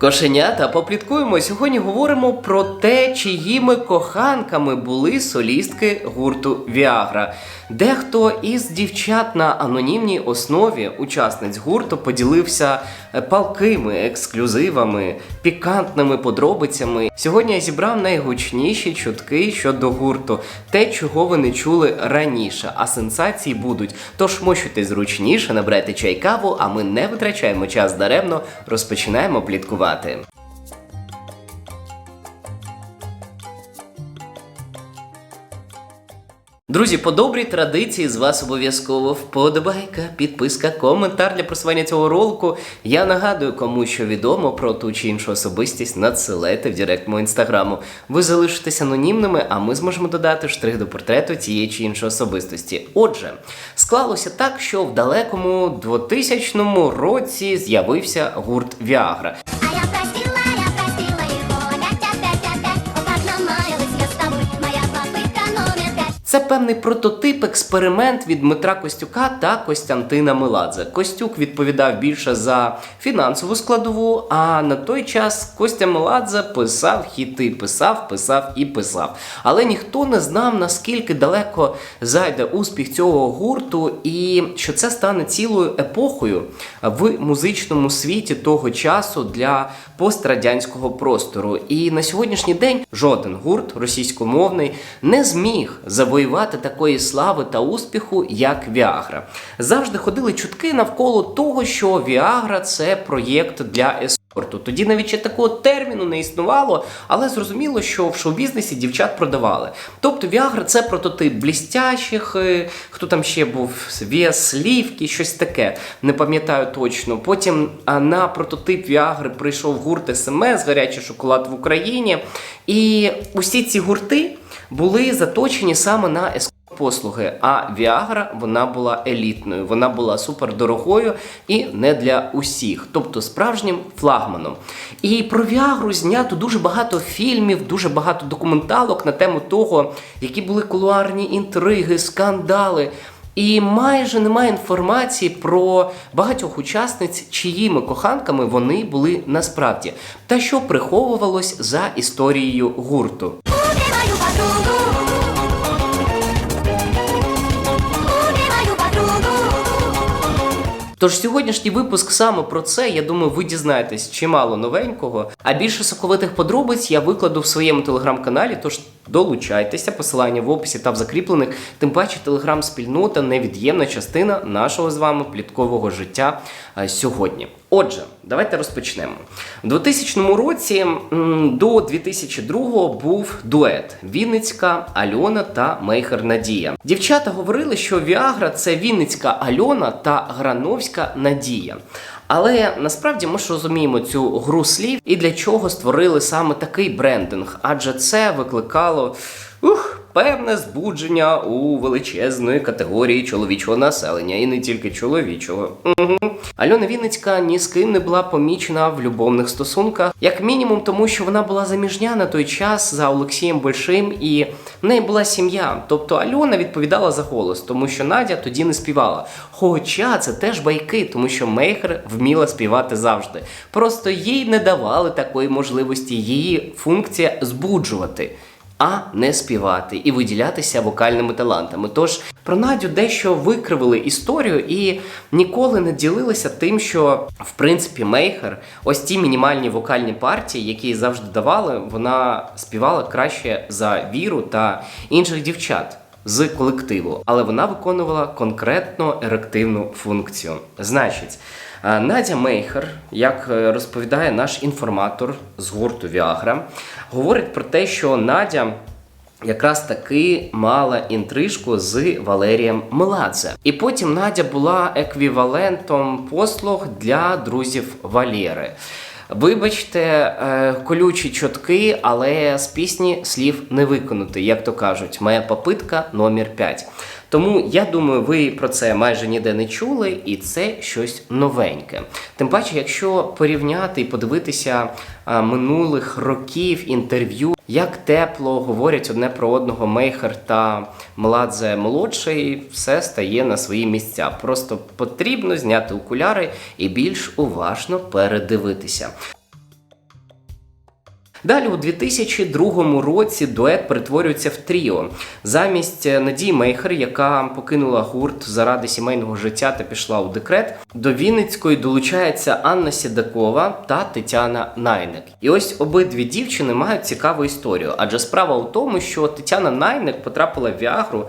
Кошенята, попліткуємо. Сьогодні говоримо про те, чиїми коханками були солістки гурту Віагра. Дехто із дівчат на анонімній основі учасниць гурту поділився е, палкими ексклюзивами, пікантними подробицями. Сьогодні я зібрав найгучніші чутки щодо гурту, те, чого ви не чули раніше, а сенсації будуть. Тож мощуйте зручніше, набирайте чай каву, а ми не витрачаємо час даремно, розпочинаємо пліткувати. Друзі, по добрій традиції з вас обов'язково вподобайка, підписка, коментар для просування цього ролику. Я нагадую, кому що відомо про ту чи іншу особистість, надсилайте в директ мого інстаграму. Ви залишитесь анонімними, а ми зможемо додати штрих до портрету цієї чи іншої особистості. Отже, склалося так, що в далекому 2000 році з'явився гурт Віагра. Це певний прототип, експеримент від Дмитра Костюка та Костянтина Меладзе. Костюк відповідав більше за фінансову складову, а на той час Костя Меладзе писав хіти, писав, писав і писав. Але ніхто не знав, наскільки далеко зайде успіх цього гурту, і що це стане цілою епохою в музичному світі того часу для пострадянського простору. І на сьогоднішній день жоден гурт російськомовний не зміг завоювати такої слави та успіху, як Віагра. Завжди ходили чутки навколо того, що Віагра це проєкт для ескорту. Тоді навіть ще такого терміну не існувало, але зрозуміло, що в шоу-бізнесі дівчат продавали. Тобто Віагра це прототип блістящих, е, хто там ще був Віа Слівки, щось таке, не пам'ятаю точно. Потім на прототип Віагри прийшов гурт СМС, гарячий шоколад в Україні. І усі ці гурти були заточені саме на ескорт послуги. А Віагра вона була елітною, вона була супердорогою і не для усіх, тобто справжнім флагманом. І про Віагру знято дуже багато фільмів, дуже багато документалок на тему того, які були кулуарні інтриги, скандали. І майже немає інформації про багатьох учасниць, чиїми коханками вони були насправді, та що приховувалось за історією гурту. Убиваю Тож сьогоднішній випуск саме про це. Я думаю, ви дізнаєтесь чимало новенького. А більше соковитих подробиць я викладу в своєму телеграм-каналі. Тож долучайтеся, посилання в описі та в закріплених. Тим паче, телеграм-спільнота невід'ємна частина нашого з вами пліткового життя е, сьогодні. Отже, давайте розпочнемо. У 2000 році до 2002 був дует Вінницька Альона та Мейхер Надія. Дівчата говорили, що Віагра це Вінницька Альона та Грановська Надія. Але насправді ми ж розуміємо цю гру слів і для чого створили саме такий брендинг, адже це викликало ух, певне збудження у величезної категорії чоловічого населення, і не тільки чоловічого. Угу. Альона Вінницька ні з ким не була помічена в любовних стосунках, як мінімум, тому що вона була заміжня на той час за Олексієм Большим, і в неї була сім'я. Тобто Альона відповідала за голос, тому що Надя тоді не співала. Хоча це теж байки, тому що Мейхер вміла співати завжди. Просто їй не давали такої можливості. Її функція збуджувати. А не співати і виділятися вокальними талантами. Тож про Надю дещо викривили історію і ніколи не ділилися тим, що в принципі Мейхер, ось ті мінімальні вокальні партії, які їй завжди давали, вона співала краще за віру та інших дівчат з колективу, але вона виконувала конкретно ерективну функцію. Значить, Надя Мейхер, як е, розповідає наш інформатор з гурту Віагра, говорить про те, що Надя. Якраз таки мала інтрижку з Валерієм Меладзе. І потім Надя була еквівалентом послуг для друзів Валєри. Вибачте, е, колючі чотки, але з пісні слів не виконати, як то кажуть, моя попитка номер 5. Тому я думаю, ви про це майже ніде не чули, і це щось новеньке. Тим паче, якщо порівняти і подивитися минулих років інтерв'ю, як тепло говорять одне про одного Мейхер та Меладзе молодший, все стає на свої місця. Просто потрібно зняти окуляри і більш уважно передивитися. Далі у 2002 році дует перетворюється в тріо. Замість Надії Мейхер, яка покинула гурт заради сімейного життя та пішла у декрет, до Вінницької долучається Анна Сідакова та Тетяна Найник. І ось обидві дівчини мають цікаву історію. Адже справа у тому, що Тетяна Найник потрапила в Віагру,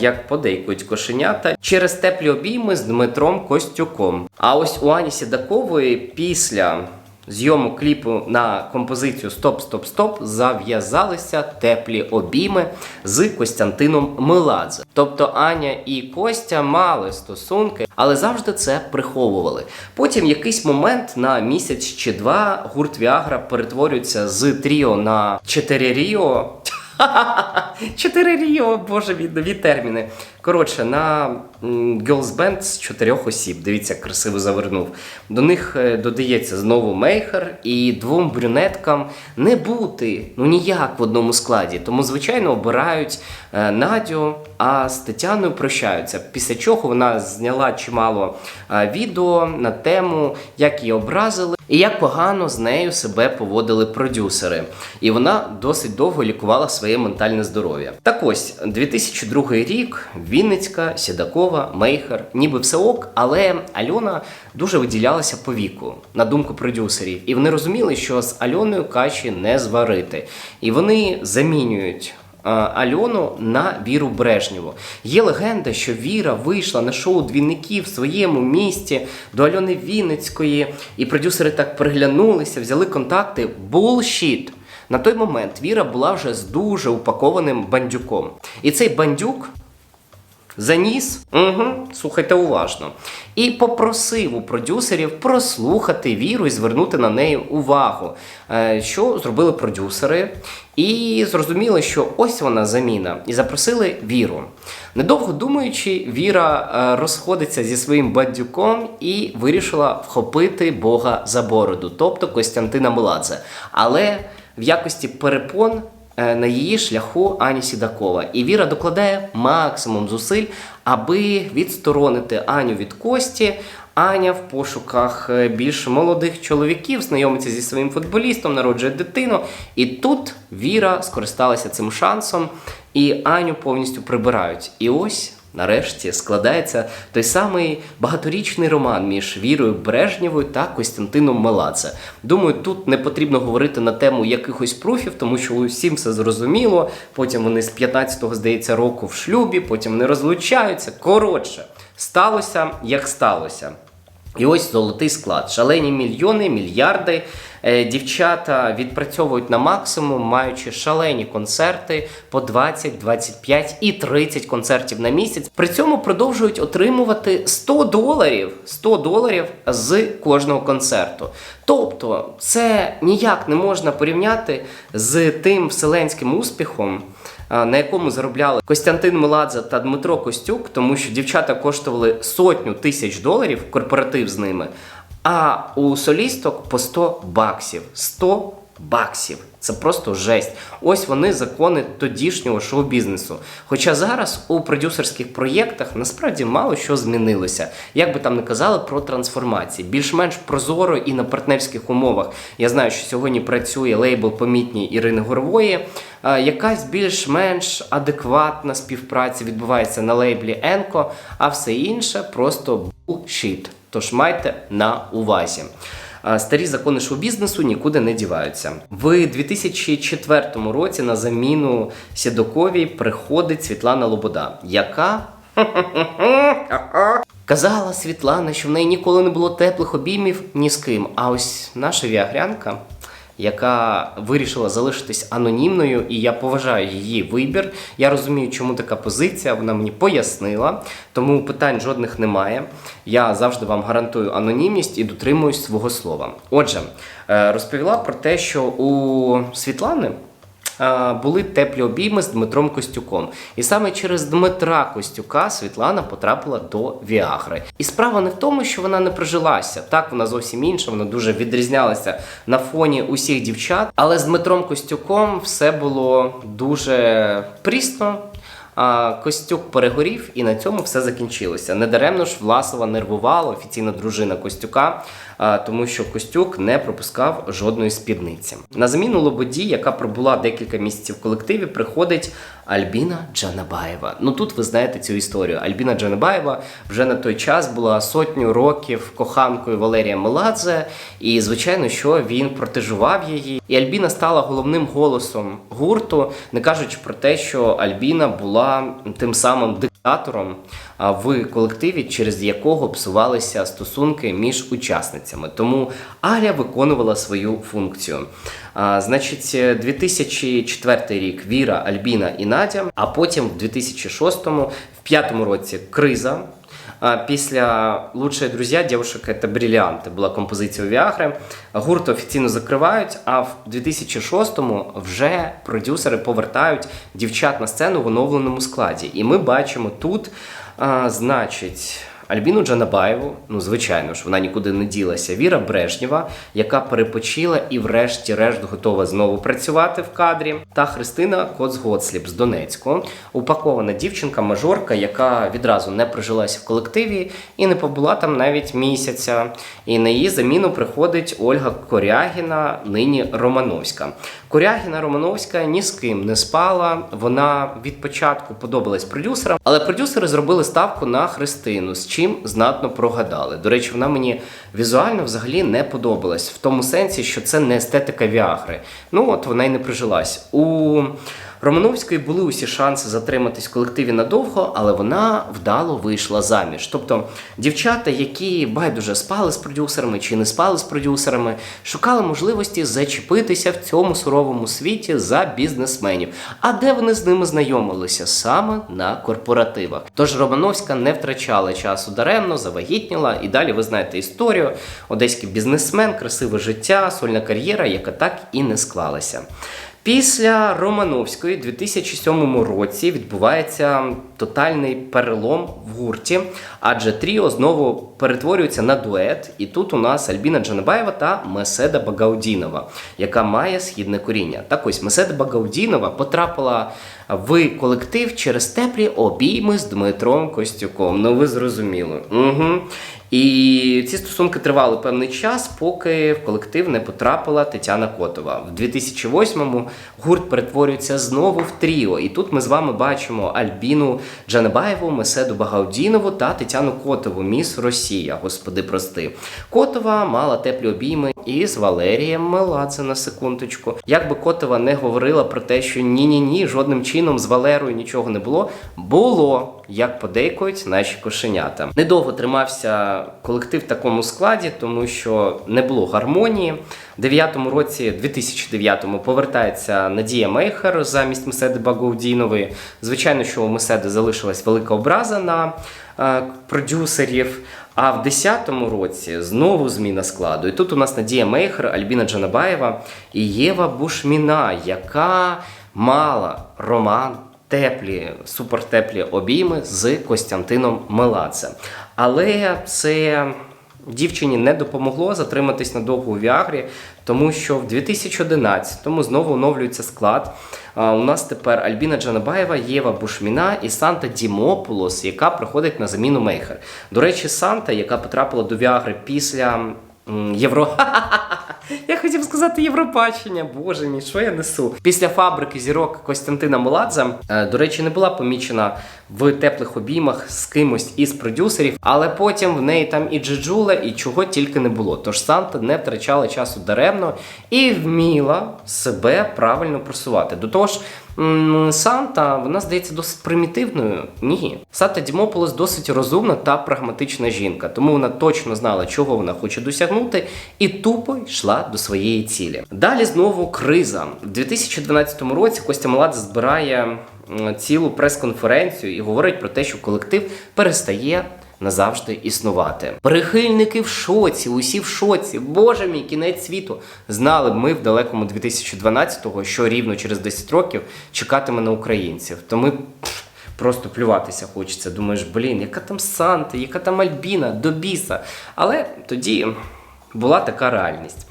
як подейкують кошенята, через теплі обійми з Дмитром Костюком. А ось у Ані Сідакової після зйомок кліпу на композицію Стоп, стоп, стоп зав'язалися теплі обійми з Костянтином Меладзе. Тобто Аня і Костя мали стосунки, але завжди це приховували. Потім якийсь момент на місяць чи два гурт Віагра перетворюється з тріо на чотири ріо. Чотири ріо, боже мій, нові терміни. Коротше, на Girls Band з чотирьох осіб. Дивіться, як красиво завернув. До них е, додається знову Мейхер, і двом брюнеткам не бути ну ніяк в одному складі. Тому, звичайно, обирають е, Надю, а з Тетяною прощаються. Після чого вона зняла чимало е, відео на тему, як її образили. І як погано з нею себе поводили продюсери, і вона досить довго лікувала своє ментальне здоров'я. Так ось 2002 рік Вінницька, Сідакова, Мейхер, ніби все ок, але Альона дуже виділялася по віку, на думку продюсерів. І вони розуміли, що з Альоною каші не зварити. І вони замінюють. Е, Альону на Віру Брежнєву. Є легенда, що Віра вийшла на шоу двійників в своєму місті до Альони Вінницької, і продюсери так приглянулися, взяли контакти. Булшіт. На той момент Віра була вже з дуже упакованим бандюком. І цей бандюк Заніс, угу, слухайте уважно. І попросив у продюсерів прослухати віру і звернути на неї увагу. Е, Що зробили продюсери? І зрозуміли, що ось вона заміна. І запросили віру. Недовго думаючи, Віра е, розходиться зі своїм бандюком і вирішила вхопити Бога за бороду, тобто Костянтина Меладзе. Але в якості перепон на її шляху Ані Сідакова. І Віра докладає максимум зусиль, аби відсторонити Аню від Кості. Аня в пошуках е, більш молодих чоловіків знайомиться зі своїм футболістом, народжує дитину. І тут Віра скористалася цим шансом, і Аню повністю прибирають. І ось. Нарешті складається той самий багаторічний роман між Вірою Брежнєвою та Костянтином Меладзе. Думаю, тут не потрібно говорити на тему якихось пруфів, тому що усім все зрозуміло. Потім вони з 15-го, здається, року в шлюбі, потім вони розлучаються. Коротше, сталося як сталося. І ось золотий склад. Шалені мільйони, мільярди. Е, Дівчата відпрацьовують на максимум, маючи шалені концерти по 20, 25 і 30 концертів на місяць. При цьому продовжують отримувати 100 доларів, 100 доларів з кожного концерту. Тобто, це ніяк не можна порівняти з тим вселенським успіхом, на якому заробляли Костянтин Меладзе та Дмитро Костюк, тому що дівчата коштували сотню тисяч доларів, корпоратив з ними, а у солісток по 100 баксів. 100 баксів. Це просто жесть. Ось вони закони тодішнього шоу-бізнесу. Хоча зараз у продюсерських проєктах насправді мало що змінилося. Як би там не казали про трансформації, більш-менш прозоро і на партнерських умовах. Я знаю, що сьогодні працює лейбл помітній Ірини Горової. Е, Якась більш-менш адекватна співпраця відбувається на лейблі Енко, а все інше просто bullshit. Тож майте на увазі. Старі закони шоу-бізнесу нікуди не діваються. В 2004 році на заміну Сідоковій приходить Світлана Лобода, яка казала Світлана, що в неї ніколи не було теплих обіймів ні з ким. А ось наша віагрянка, яка вирішила залишитись анонімною, і я поважаю її вибір. Я розумію, чому така позиція. Вона мені пояснила, тому питань жодних немає. Я завжди вам гарантую анонімність і дотримуюсь свого слова. Отже, е, розповіла про те, що у Світлани. Були теплі обійми з Дмитром Костюком, і саме через Дмитра Костюка Світлана потрапила до Віагри. І справа не в тому, що вона не прижилася. Так, вона зовсім інша, вона дуже відрізнялася на фоні усіх дівчат. Але з Дмитром Костюком все було дуже прісно. А Костюк перегорів, і на цьому все закінчилося. Недаремно ж Власова нервувала, офіційна дружина Костюка. Тому що Костюк не пропускав жодної спідниці. На заміну Лободі, яка пробула декілька місяців в колективі, приходить Альбіна Джанабаєва. Ну тут ви знаєте цю історію. Альбіна Джанабаєва вже на той час була сотню років коханкою Валерія Меладзе, і звичайно, що він протежував її. І Альбіна стала головним голосом гурту, не кажучи про те, що Альбіна була тим самим диктатором в колективі, через якого псувалися стосунки між учасницями. Тому Аля виконувала свою функцію. А, значить, 2004 рік Віра, Альбіна і Надя, а потім в 2006-му, в п'ятому році криза. Після «Лучшие друзья девушек это бриллианты» була композиція у Віагри. Гурт офіційно закривають, а в 2006-му вже продюсери повертають дівчат на сцену в оновленому складі. І ми бачимо тут, а, значить. Альбіну Джанабаєву, ну звичайно ж, вона нікуди не ділася. Віра Брежнєва, яка перепочила і, врешті-решт, готова знову працювати в кадрі. Та Христина Коцгоцліп з Донецьку, упакована дівчинка-мажорка, яка відразу не прижилася в колективі і не побула там навіть місяця. І на її заміну приходить Ольга Корягіна, нині Романовська. Корягіна Романовська ні з ким не спала. Вона від початку подобалась продюсерам, але продюсери зробили ставку на Христину, з чим знатно прогадали. До речі, вона мені візуально взагалі не подобалась в тому сенсі, що це не естетика Віагри. Ну от вона й не прижилась. У Романовської були усі шанси затриматись в колективі надовго, але вона вдало вийшла заміж. Тобто дівчата, які байдуже спали з продюсерами чи не спали з продюсерами, шукали можливості зачепитися в цьому суровому світі за бізнесменів. А де вони з ними знайомилися? Саме на корпоративах. Тож Романовська не втрачала часу даремно, завагітніла, і далі ви знаєте історію. Одеський бізнесмен, красиве життя, сольна кар'єра, яка так і не склалася. Після Романовської, 2007 році, відбувається тотальний перелом в гурті, адже Тріо знову перетворюється на дует. І тут у нас Альбіна Джанабаєва та Меседа Багаудінова, яка має східне коріння. Так ось Меседа Багаудінова потрапила в колектив через теплі обійми з Дмитром Костюком. Ну ви зрозуміли. Угу. І ці стосунки тривали певний час, поки в колектив не потрапила Тетяна Котова. В 2008-му гурт перетворюється знову в тріо. І тут ми з вами бачимо Альбіну Джанебаєву, Меседу Багаудінову та Тетяну Котову, міс Росія. Господи, прости. Котова мала теплі обійми із Валерієм Меладзе на секундочку. Як би Котова не говорила про те, що ні-ні ні, жодним чином з Валерою нічого не було, було, як подейкують наші кошенята. Недовго тримався колектив в такому складі, тому що не було гармонії. В 9-му році, 2009-му, повертається Надія Мейхер замість Меседи Багаудінової. Звичайно, що у Меседи залишилась велика образа на е, продюсерів. А в 10-му році знову зміна складу. І тут у нас Надія Мейхер, Альбіна Джанабаєва і Єва Бушміна, яка мала роман. Теплі, супертеплі обійми з Костянтином Меладзе. Але це дівчині не допомогло затриматись надовго у Віагрі, тому що в 2011-му знову оновлюється склад. У нас тепер Альбіна Джанабаєва, Єва Бушміна і Санта Дімополос, яка приходить на заміну Мейхер. До речі, Санта, яка потрапила до Віагри після Євро. Я хотів сказати Європачення. боже мій, що я несу? Після фабрики зірок Костянтина Меладзе, е, до речі, не була помічена в теплих обіймах з кимось із продюсерів, але потім в неї там і Джеджула, і чого тільки не було. Тож Санта не втрачала часу даремно і вміла себе правильно просувати. До того ж, Санта, вона здається досить примітивною. Ні. Санта Дімополос досить розумна та прагматична жінка, тому вона точно знала, чого вона хоче досягнути, і тупо йшла до своєї цілі. Далі знову криза. У 2012 році Костя Меладзе збирає цілу прес-конференцію і говорить про те, що колектив перестає. Назавжди існувати. Прихильники в шоці, усі в шоці. Боже мій кінець світу. Знали б ми в далекому 2012-го, що рівно через 10 років чекатиме на українців. То ми просто плюватися хочеться. Думаєш, блін, яка там Санта, яка там Альбіна, до біса. Але тоді була така реальність.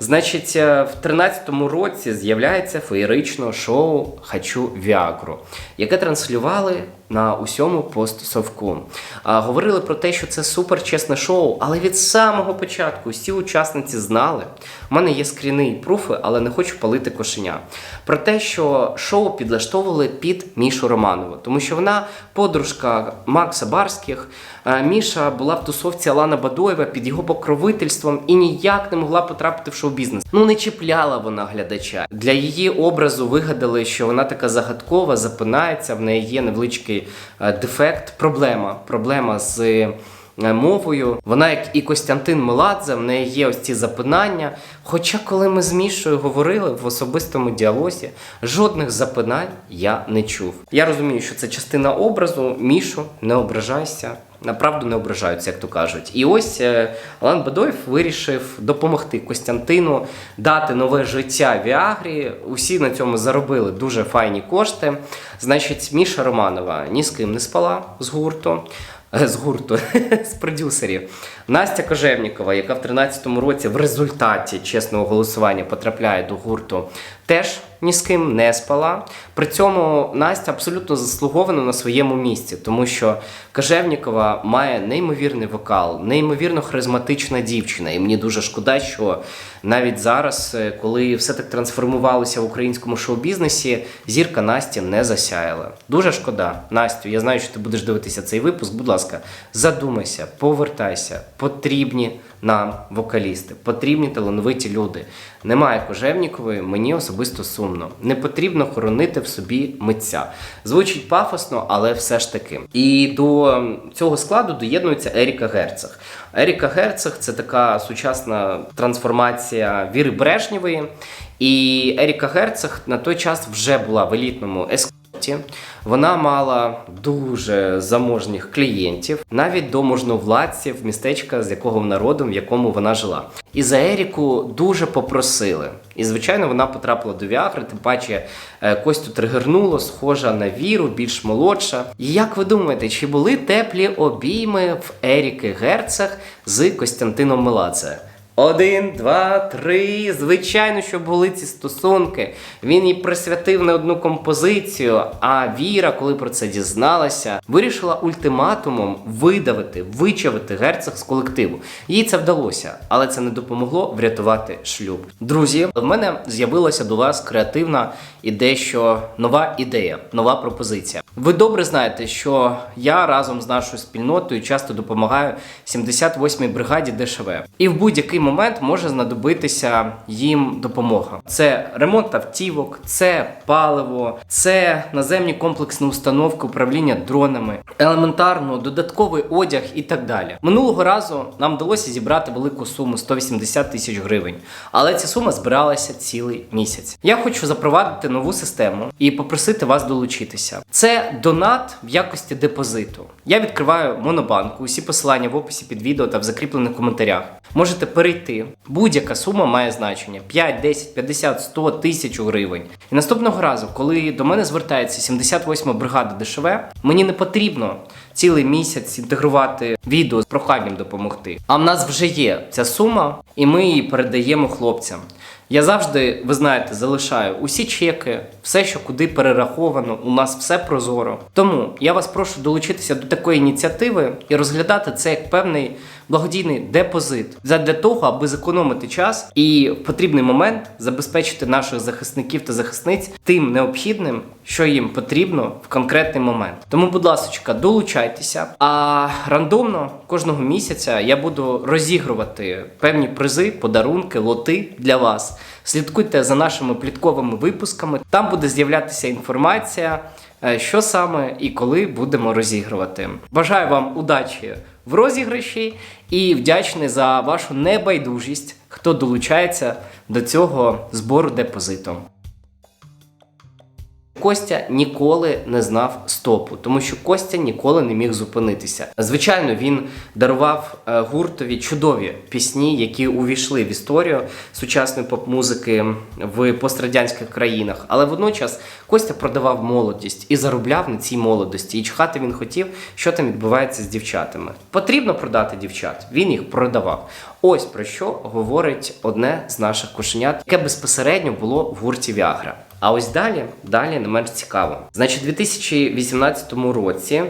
Значить, е, в 13-му році з'являється феєрично шоу Хочу Віагру, яке транслювали на усьому постсовку. А, говорили про те, що це супер чесне шоу, але від самого початку всі учасниці знали. У мене є скріни і пруфи, але не хочу палити кошеня. Про те, що шоу підлаштовували під Мішу Романову, тому що вона подружка Макса Барських. Міша була в тусовці Алана Бадоєва під його покровительством і ніяк не могла потрапити в шоу-бізнес. Ну не чіпляла вона глядача. Для її образу вигадали, що вона така загадкова, запинається, в неї є невеличкий е, дефект, проблема. Проблема з е, мовою. Вона, як і Костянтин Меладзе, в неї є ось ці запинання. Хоча, коли ми з Мішою говорили в особистому діалозі, жодних запинань я не чув. Я розумію, що це частина образу. Мішу, не ображайся. Направду не ображаються, як то кажуть. І ось е, Алан Бадоєв вирішив допомогти Костянтину дати нове життя Віагрі. Усі на цьому заробили дуже файні кошти. Значить, Міша Романова ні з ким не спала з гурту. Е, З гурту, з продюсерів. Настя Кожевнікова, яка в 13-му році в результаті чесного голосування потрапляє до гурту, теж ні з ким не спала. При цьому Настя абсолютно заслугована на своєму місці, тому що Кожевнікова має неймовірний вокал, неймовірно харизматична дівчина. І мені дуже шкода, що навіть зараз, е, коли все так трансформувалося в українському шоу-бізнесі, зірка Насті не засяяла. Дуже шкода. Настю, я знаю, що ти будеш дивитися цей випуск. Будь ласка, задумайся, повертайся. Потрібні нам вокалісти, потрібні талановиті люди. Немає Кожевнікової, мені особисто сумно. Не потрібно хоронити в собі митця. Звучить пафосно, але все ж таки. І до цього складу доєднується Еріка Герцог. Еріка Герцог це така сучасна трансформація Віри Брежнєвої. І Еріка Герцог на той час вже була в елітному ескорті. Вона мала дуже заможних клієнтів, навіть до можновладців містечка, з якого вона родом, в якому вона жила. І за Еріку дуже попросили. І, звичайно, вона потрапила до Віагри, тим паче е, Костю тригернуло, схожа на віру, більш молодша. І як ви думаєте, чи були теплі обійми в Еріки Герцог з Костянтином Меладзе? Один, два, три. Звичайно, що були ці стосунки. Він їй присвятив не одну композицію. А Віра, коли про це дізналася, вирішила ультиматумом видавити, вичавити герцог з колективу. Їй це вдалося, але це не допомогло врятувати шлюб. Друзі, в мене з'явилася до вас креативна і дещо нова ідея, нова пропозиція. Ви добре знаєте, що я разом з нашою спільнотою часто допомагаю 78-й бригаді ДШВ. І в будь-який момент може знадобитися їм допомога. Це ремонт автівок, це паливо, це наземні комплексні установки управління дронами, елементарно додатковий одяг і так далі. Минулого разу нам вдалося зібрати велику суму 180 тисяч гривень, але ця сума збиралася цілий місяць. Я хочу запровадити нову систему і попросити вас долучитися. Це донат в якості депозиту. Я відкриваю монобанку. Усі посилання в описі під відео та в закріплених коментарях. Можете перейти. Будь-яка сума має значення: 5, 10, 50, 100 тисяч гривень. І наступного разу, коли до мене звертається 78-ма бригада ДШВ, мені не потрібно цілий місяць інтегрувати відео з проханням допомогти. А в нас вже є ця сума, і ми її передаємо хлопцям. Я завжди, ви знаєте, залишаю усі чеки, все, що куди перераховано, у нас все прозоро. Тому я вас прошу долучитися до такої ініціативи і розглядати це як певний благодійний депозит для того, аби зекономити час і в потрібний момент забезпечити наших захисників та захисниць тим необхідним, що їм потрібно в конкретний момент. Тому, будь ласка, долучайтеся. А рандомно кожного місяця я буду розігрувати певні призи, подарунки, лоти для вас. Слідкуйте за нашими плітковими випусками. Там буде з'являтися інформація, що саме і коли будемо розігрувати. Бажаю вам удачі в розіграші і вдячний за вашу небайдужість, хто долучається до цього збору депозиту. Костя ніколи не знав стопу, тому що Костя ніколи не міг зупинитися. Звичайно, він дарував е, гуртові чудові пісні, які увійшли в історію сучасної поп-музики в пострадянських країнах. Але водночас Костя продавав молодість і заробляв на цій молодості. І чхати він хотів, що там відбувається з дівчатами. Потрібно продати дівчат. Він їх продавав. Ось про що говорить одне з наших кошенят, яке безпосередньо було в гурті Віагра. А ось далі, далі не менш цікаво. Значить, у 2018 році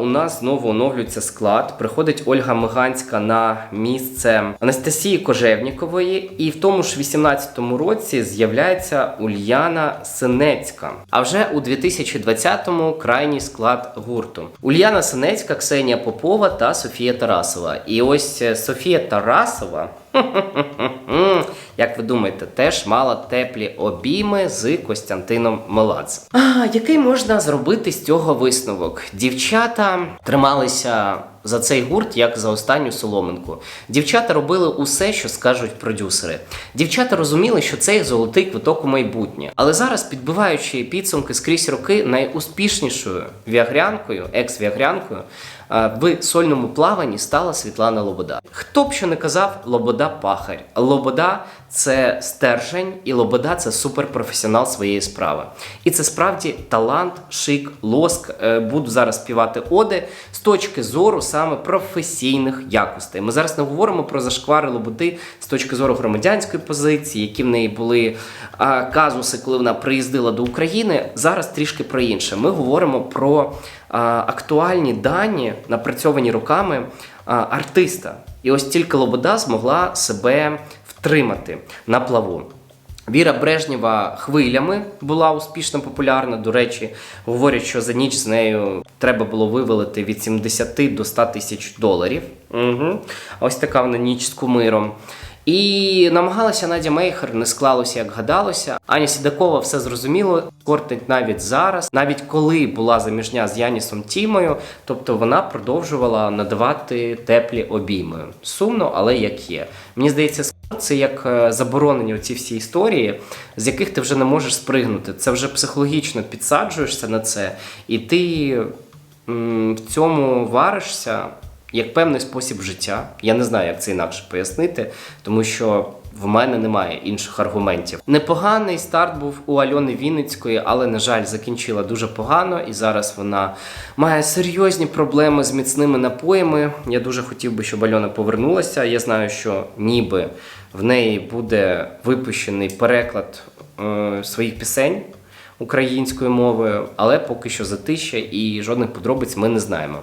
у нас знову оновлюється склад. Приходить Ольга Миганська на місце Анастасії Кожевнікової, і в тому ж 18-му році з'являється Ульяна Синецька. А вже у 2020-му крайній склад гурту. Ульяна Синецька, Ксенія Попова та Софія Тарасова. І ось е, Софія Тарасова. Як ви думаєте, теж мала теплі обійми з Костянтином Меладзе. А який можна зробити з цього висновок? Дівчата трималися за цей гурт як за останню соломинку. Дівчата робили усе, що скажуть продюсери. Дівчата розуміли, що це їх золотий квиток у майбутнє. Але зараз, підбиваючи підсумки скрізь роки, найуспішнішою віагрянкою, екс-віагрянкою, в сольному плаванні стала Світлана Лобода. Хто б що не казав, Лобода пахарь. Лобода це стержень, і Лобода це суперпрофесіонал своєї справи. І це справді талант, шик, лоск. Е, Буду зараз співати оди з точки зору саме професійних якостей. Ми зараз не говоримо про зашквари Лободи з точки зору громадянської позиції, які в неї були казуси, коли вона приїздила до України. Зараз трішки про інше. Ми говоримо про актуальні дані, напрацьовані руками артиста. І ось тільки Лобода змогла себе втримати на плаву. Віра Брежнєва хвилями була успішно популярна. До речі, говорять, що за ніч з нею треба було вивелити від 70 до 100 тисяч доларів. Угу. Ось така вона ніч з кумиром. І намагалася Надя Мейхер, не склалося, як гадалося. Аня Сідакова все зрозуміло, кортить навіть зараз, навіть коли була заміжня з Янісом Тімою, тобто вона продовжувала надавати теплі обійми. Сумно, але як є. Мені здається, це як е, заборонені оці всі історії, з яких ти вже не можеш спригнути. Це вже психологічно підсаджуєшся на це, і ти м, в цьому варишся як певний спосіб життя. Я не знаю, як це інакше пояснити, тому що в мене немає інших аргументів. Непоганий старт був у Альони Вінницької, але, на жаль, закінчила дуже погано, і зараз вона має серйозні проблеми з міцними напоями. Я дуже хотів би, щоб Альона повернулася. Я знаю, що ніби в неї буде випущений переклад е, своїх пісень українською мовою, але поки що затища і жодних подробиць ми не знаємо.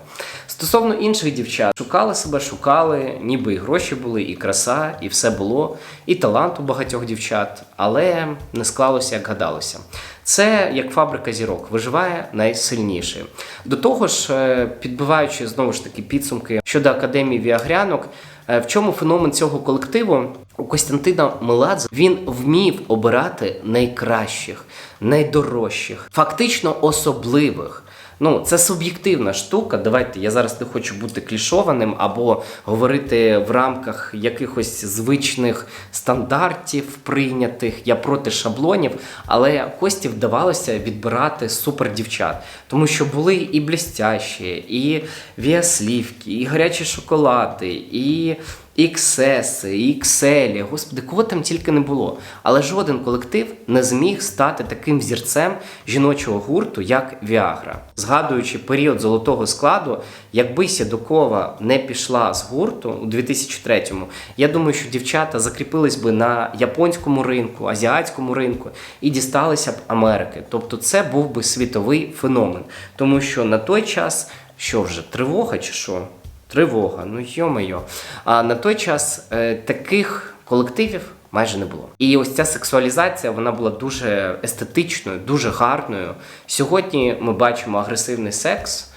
Стосовно інших дівчат, шукали себе, шукали, ніби і гроші були, і краса, і все було, і талант у багатьох дівчат, але не склалося, як гадалося. Це як фабрика зірок, виживає найсильніший. До того ж, е, підбиваючи знову ж таки підсумки щодо академії віагрянок, в чому феномен цього колективу? У Костянтина Меладзе він вмів обирати найкращих, найдорожчих, фактично особливих. Ну, це суб'єктивна штука. Давайте я зараз не хочу бути клішованим або говорити в рамках якихось звичних стандартів прийнятих. Я проти шаблонів, але Кості вдавалося відбирати супер дівчат, тому що були і блістящі, і віаслівки, і гарячі шоколади, і XS, XL, господи, кого там тільки не було. Але жоден колектив не зміг стати таким взірцем жіночого гурту, як Віагра. Згадуючи період золотого складу, якби Сідокова не пішла з гурту у 2003-му, я думаю, що дівчата закріпились би на японському ринку, азіатському ринку і дісталися б Америки. Тобто це був би світовий феномен. Тому що на той час, що вже тривога чи що? Тривога, ну йо-моє. А на той час е, таких колективів майже не було. І ось ця сексуалізація вона була дуже естетичною, дуже гарною. Сьогодні ми бачимо агресивний секс.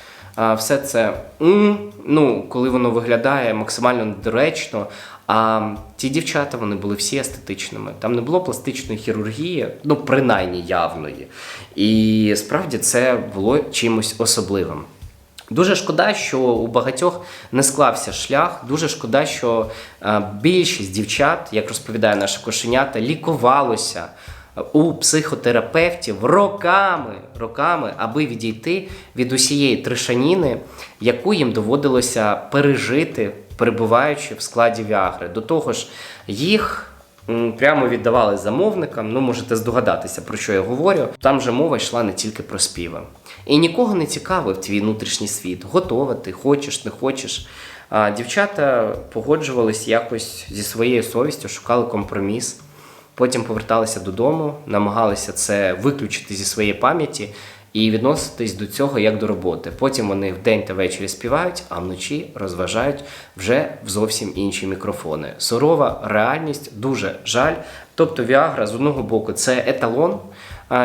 Все це ну, коли воно виглядає максимально недоречно. А ті дівчата вони були всі естетичними. Там не було пластичної хірургії, ну принаймні явної. І справді це було чимось особливим. Дуже шкода, що у багатьох не склався шлях. Дуже шкода, що е, більшість дівчат, як розповідає наша кошенята, лікувалося у психотерапевтів роками, роками, аби відійти від усієї тришаніни, яку їм доводилося пережити, перебуваючи в складі Віагри. До того ж, їх. Прямо віддавали замовникам, ну можете здогадатися, про що я говорю. Там же мова йшла не тільки про співи. І нікого не цікавив твій внутрішній світ. Готова ти, хочеш, не хочеш. А дівчата погоджувались якось зі своєю совістю, шукали компроміс. Потім поверталися додому, намагалися це виключити зі своєї пам'яті і відноситись до цього як до роботи. Потім вони вдень та ввечері співають, а вночі розважають вже в зовсім інші мікрофони. Сурова реальність дуже жаль. Тобто Віагра з одного боку це еталон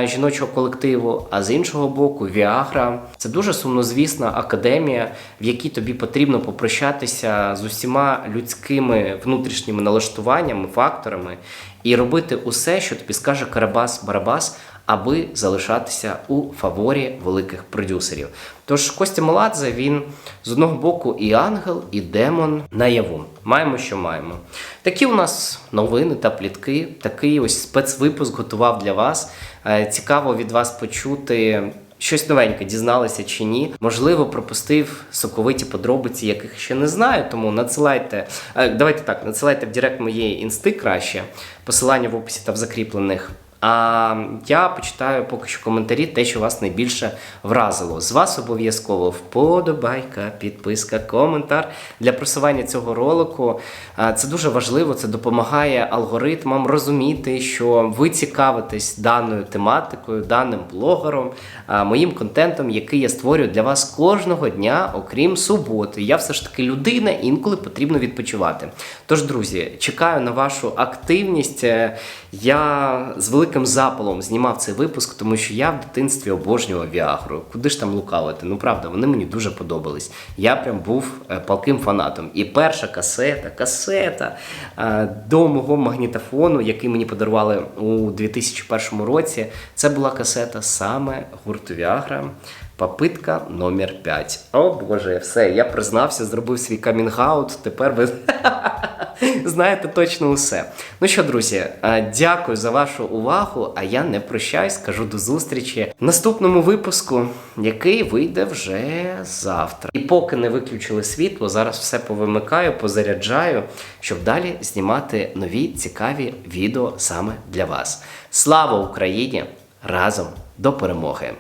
жіночого колективу, а з іншого боку, Віагра це дуже сумнозвісна академія, в якій тобі потрібно попрощатися з усіма людськими внутрішніми налаштуваннями, факторами і робити усе, що тобі скаже Карабас-Барабас, аби залишатися у фаворі великих продюсерів. Тож Костя Маладзе він з одного боку і ангел, і демон наяву. Маємо, що маємо. Такі у нас новини та плітки. Такий ось спецвипуск готував для вас. Е, Цікаво від вас почути. Щось новеньке дізналися чи ні. Можливо, пропустив соковиті подробиці, яких ще не знаю. Тому надсилайте. е, Давайте так, надсилайте в директ моєї інсти краще. Посилання в описі та в закріплених. А я почитаю поки що коментарі, те, що вас найбільше вразило. З вас обов'язково вподобайка, підписка, коментар для просування цього ролику. Це дуже важливо, це допомагає алгоритмам розуміти, що ви цікавитесь даною тематикою, даним блогером, моїм контентом, який я створюю для вас кожного дня, окрім суботи. Я все ж таки людина, інколи потрібно відпочивати. Тож, друзі, чекаю на вашу активність. Я з великим запалом знімав цей випуск, тому що я в дитинстві обожнював Віагру. Куди ж там лукавити? Ну правда, вони мені дуже подобались. Я прям був е, палким фанатом. І перша касета, касета е, до мого магнітофону, який мені подарували у 2001 році, це була касета саме гурту Віагра. Попитка номер 5. О Боже, все, я признався, зробив свій камінг-аут. Тепер ви знаєте точно усе. Ну що, друзі, е, дякую за вашу увагу. А я не прощаюсь, кажу до зустрічі в наступному випуску, який вийде вже завтра. І поки не виключили світло, зараз все повимикаю, позаряджаю, щоб далі знімати нові цікаві відео саме для вас. Слава Україні! Разом до перемоги!